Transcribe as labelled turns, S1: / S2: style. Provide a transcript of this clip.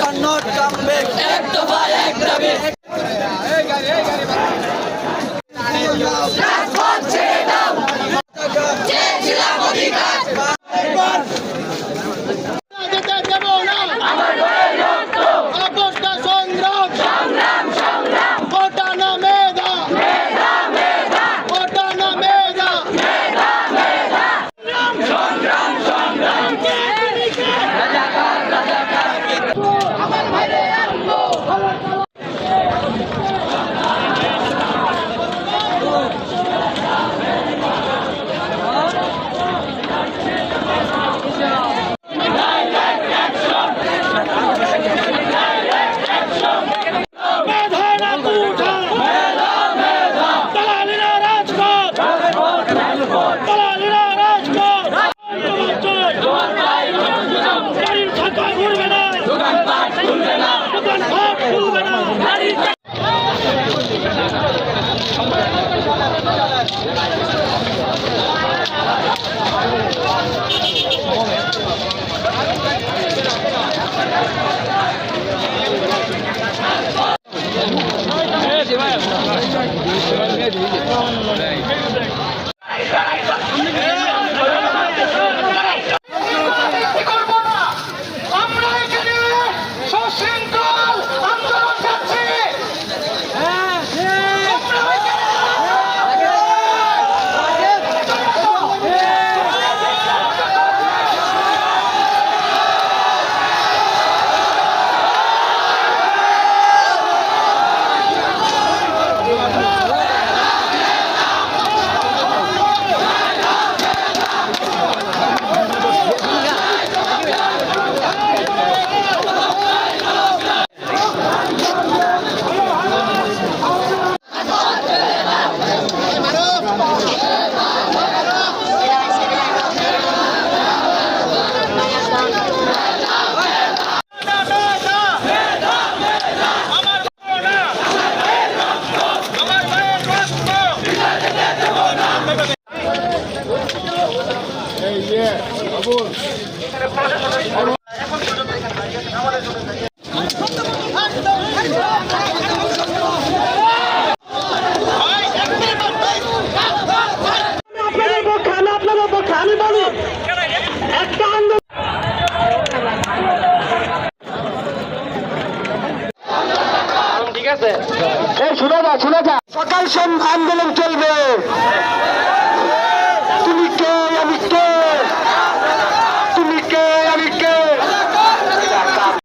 S1: shall not come back.
S2: এক দফা এক দাবি
S3: ¡Vale! ঠিক আছে শুনে সকাল সন্ধ্যা আন্দোলন চলবে।